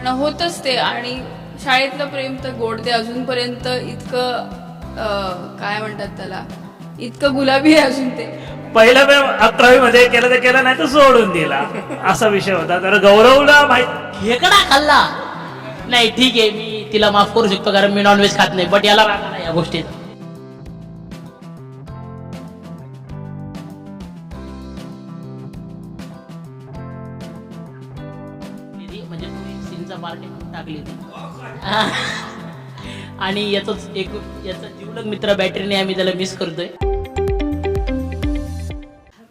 पण होतच ते. आणि शाळेतलं प्रेम तर गोड ते अजूनपर्यंत इतकं अं, काय म्हणतात त्याला? इतकं गुलाबी आहे अजून ते. पहिल्या प्रेम अकरावी मध्ये केलं तर केलं नाही तर सोडून दिला. असा विषय होता. तर गौरवला माहीत खेकडा खाल्ला. नाही ठीक आहे मी तिला माफ करू शकतो कारण मी नॉनव्हेज खात नाही. बट याला राग आला या गोष्टीत. म्हणजे तू सीनचा पार्टी टाकली ती आणि याच एक याचा जीवलग मित्र बॅटरीने आम्ही त्याला मिस करतोय.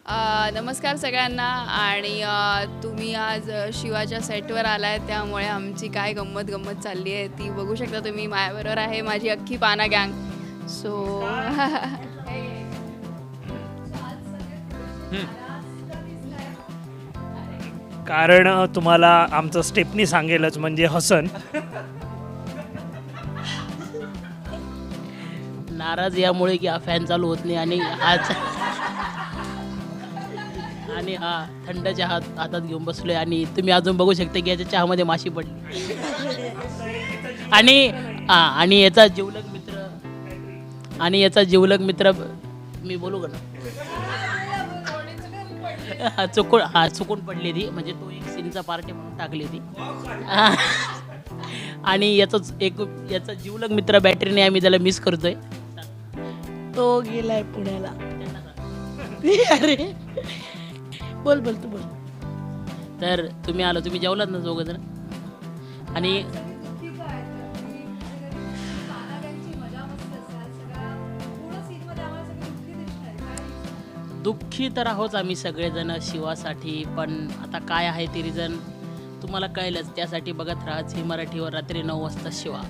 अ, नमस्कार सगळ्यांना. आणि तुम्ही आज शिवाच्या सेटवर आलाय त्यामुळे आमची काय गंमत गंमत चालली आहे ती बघू शकता तुम्ही. माझ्याबरोबर आहे माझी अख्खी पाना गँग सो कारण तुम्हाला आमचं स्टेपनी सांगेलच म्हणजे हसन. नाराज यामुळे की हा फॅन चालू होत नाही आणि आज आणि हा थंड चहा हातात घेऊन बसलोय आणि तुम्ही अजून बघू शकता की याच्या चहामध्ये माशी पडली. आणि हा आणि याचा जिवलग मित्र आणि याचा जिवलग मित्र मी बोलू का? ना हा चुकून हा चुकून पडली ती. म्हणजे तो एक सीनचा पार्टी म्हणून टाकली ती. आणि याचाच एक याचा जीवलग मित्र बॅटरीने आम्ही त्याला मिस करतोय. तो गेलाय पुण्याला. अरे. बोल बोल तू बोल. तर तुम्ही आलो तुम्ही जेवलात ना दोघं जण? आणि दुःखी तर आहोत आम्ही सगळेजण शिवासाठी पण आता काय आहे ते रिझन तुम्हाला कळेलच त्यासाठी बघत राहा झी मराठीवर रात्री नऊ वाजता शिवा.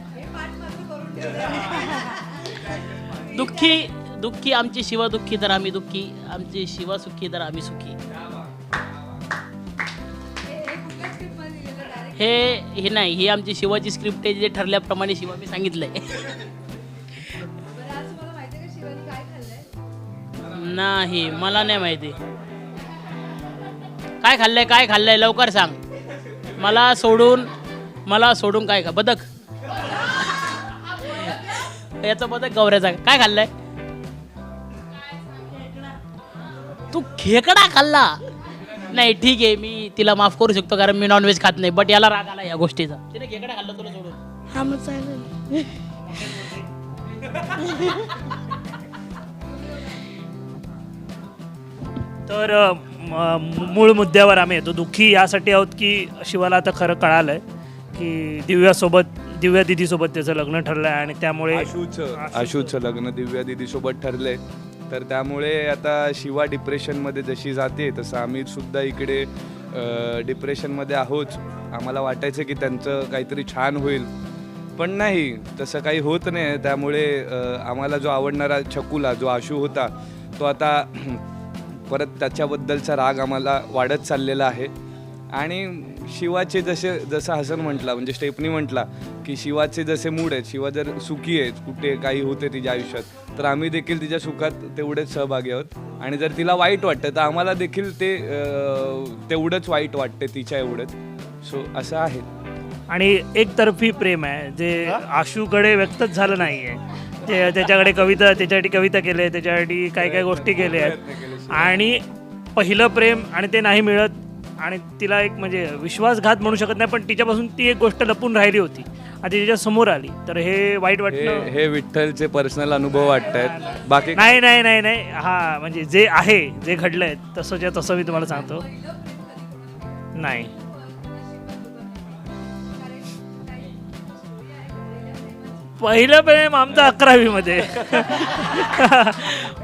दुःखी दुःखी आमची शिवा दुःखी तर आम्ही दुःखी आमची शिवा सुखी तर आम्ही सुखी. हे हे नाही ही आमची शिवाची स्क्रिप्ट आहे जे ठरल्याप्रमाणे शिवा मी सांगितलंय. नाही मला नाही माहिती. काय खाल्लंय काय खाल्लंय लवकर सांग. मला सोडून मला सोडून काय खा बदक. याचा बदक गौऱ्याचा काय खाल्लंय? तू खेकडा खाल्ला? नाही ठीक आहे मी तिला माफ करू शकतो कारण मी नॉनव्हेज खात नाही बट याला राग आला या गोष्टीचा. तिने खेकडा खाल्ला तुला सोडून. हा मग चालेल. तर मूळ मुद्द्यावर आम्ही येतो. दुःखी यासाठी आहोत की शिवाला आता खरं कळालंय की दिव्यासोबत दिव्या दिदीसोबत त्याचं लग्न ठरलं आहे आणि त्यामुळे आशूचं आशूचं. लग्न दिव्या दिदी सोबत ठरलंय. तर त्यामुळे आता शिवा डिप्रेशनमध्ये जशी जाते तसं आम्ही सुद्धा इकडे डिप्रेशनमध्ये आहोत. आम्हाला वाटायचं की त्यांचं काहीतरी छान होईल. पण नाही तसं काही होत नाही. त्यामुळे आम्हाला जो आवडणारा छकुला जो आशू होता तो आता परत त्याच्याबद्दलचा राग आम्हाला वाढत चाललेला आहे. आणि शिवाचे जसे जसं हसन म्हटला म्हणजे स्टेपनी म्हटला की शिवाचे जसे मूड आहेत शिवा जर सुखी आहे कुठे काही होते तिच्या आयुष्यात तर आम्ही देखील तिच्या सुखात तेवढेच सहभागी आहोत. आणि जर तिला वाईट वाटतं तर आम्हाला देखील ते तेवढंच वाईट वाटते तिच्या एवढंच. सो असं आहे. आणि एकतर्फी प्रेम आहे जे आशूकडे व्यक्तच झालं नाही आहे ते त्याच्याकडे कविता त्याच्यासाठी कविता केले त्याच्यासाठी काही काही गोष्टी केल्या आहेत. आणि पहिलं प्रेम आणि ते नाही मिळत आणि तिला एक म्हणजे विश्वासघात म्हणू शकत नाही पण तिच्यापासून ती एक गोष्ट लपून राहिली होती. आता तिच्या समोर आली. तर हे वाईट हे वाटणं हे विठ्ठलचे पर्सनल अनुभव वाटत आहेत बाकी नाही नाही नाही नाही. हा म्हणजे जे आहे जे घडलंय तसंच्या तसं मी तुम्हाला सांगतो. नाही. पहिलं प्रेम आमचं अकरावीमध्ये.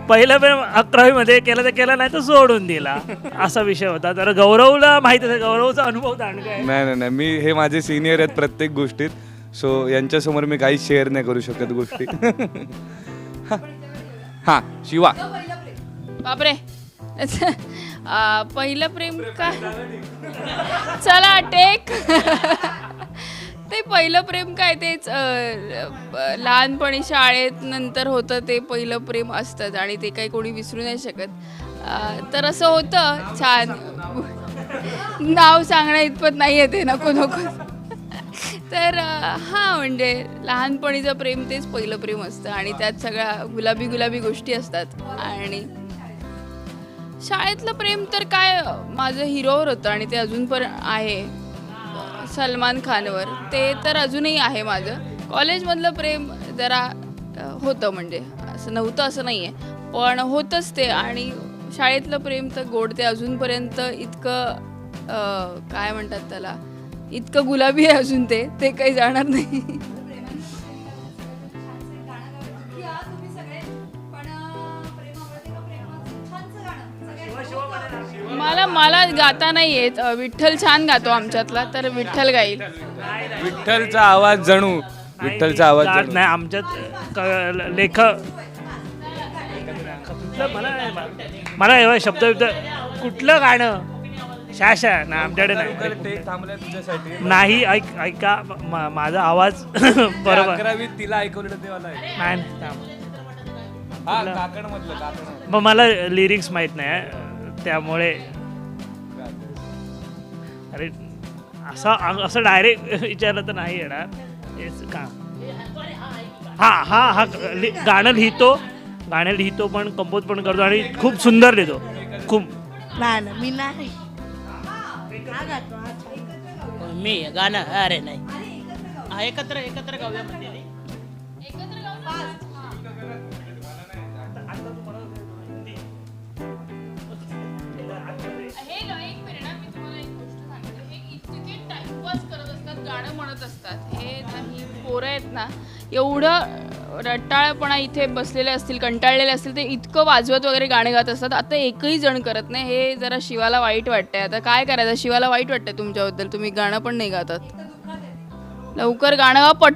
पहिलं प्रेम अकरावीमध्ये केलं तर केलं नाही तर सोडून दिला. असा विषय होता. तर गौरवला माहिती आहे गौरवचा अनुभव दांडगा आहे नाही नाही नाही. मी हे माझे सिनियर आहेत प्रत्येक गोष्टीत. सो यांच्यासमोर मी काही शेअर नाही करू शकत गोष्टी. हां शिवा. बापरे. अ, पहिलं प्रेम काय चला टेक ते पहिलं प्रेम काय तेच अ, लहानपणी शाळेत नंतर होतं ते पहिलं प्रेम असतंच आणि ते काही कोणी विसरू नाही शकत. अ, तर असं होतं. छान. नाव सांगण्या इतपत नाही येते नको नको. तर अं, हा म्हणजे लहानपणीचं प्रेम तेच पहिलं प्रेम असतं आणि त्यात सगळ्या गुलाबी गुलाबी गोष्टी असतात. आणि शाळेतलं प्रेम तर काय माझं हिरोवर होतं आणि ते अजून पण आहे. सलमान खानवर. ते तर अजूनही आहे माझं. कॉलेजमधलं प्रेम जरा अ, होतं म्हणजे. असं नव्हतं असं नाही आहे पण होतंच ते आणि शाळेतलं प्रेम तर गोड ते अजूनपर्यंत इतकं अ, काय म्हणतात त्याला? इतकं गुलाबी आहे अजून ते. ते काही जाणार नाही. मला गाता नाही येत. अ, विठ्ठल छान गातो आमच्यातला तर विठ्ठल गाईल. विठ्ठलचा आवाज जणू. विठ्ठलचा आवाज जणू. नाही आमच्यात क- लेख मला मला एवढा शब्द बिब्द- कुठलं गाणं? शाशा ना आमच्याकडे नाही. थांबलाय तुझ्यासाठी. नाही ऐक ऐका मा- माझा आवाज बरोबर. तिला ऐकवलेलं ते मला आहे. नाही नाही, थांब. हा काकण मधलं काकण मग मला लिरिक्स माहीत नाही त्यामुळे अरे असं असं डायरेक्ट विचारलं तर नाही येणार. हेच का? हा हा हा लि- गाणं लिहितो. गाणं लिहितो पण कंपोज पण करतो आणि खूप सुंदर लिहितो. खूप. नाही मी नाही. मी गाणं अरे नाही. एकत्र एकत्र गाऊया असतात हे नाही पोरं आहेत ना एवढं रटाळपणा इथे बसलेले असतील कंटाळलेले असतील ते इतकं वाजवत वगैरे गाणे गात असतात. आता एकही जण करत नाही. हे जरा शिवाला वाईट वाटतंय. आता काय करायचं? शिवाला वाईट वाटतंय तुमच्याबद्दल. तुम्ही गाणं पण नाही गातात. लवकर गाणं पट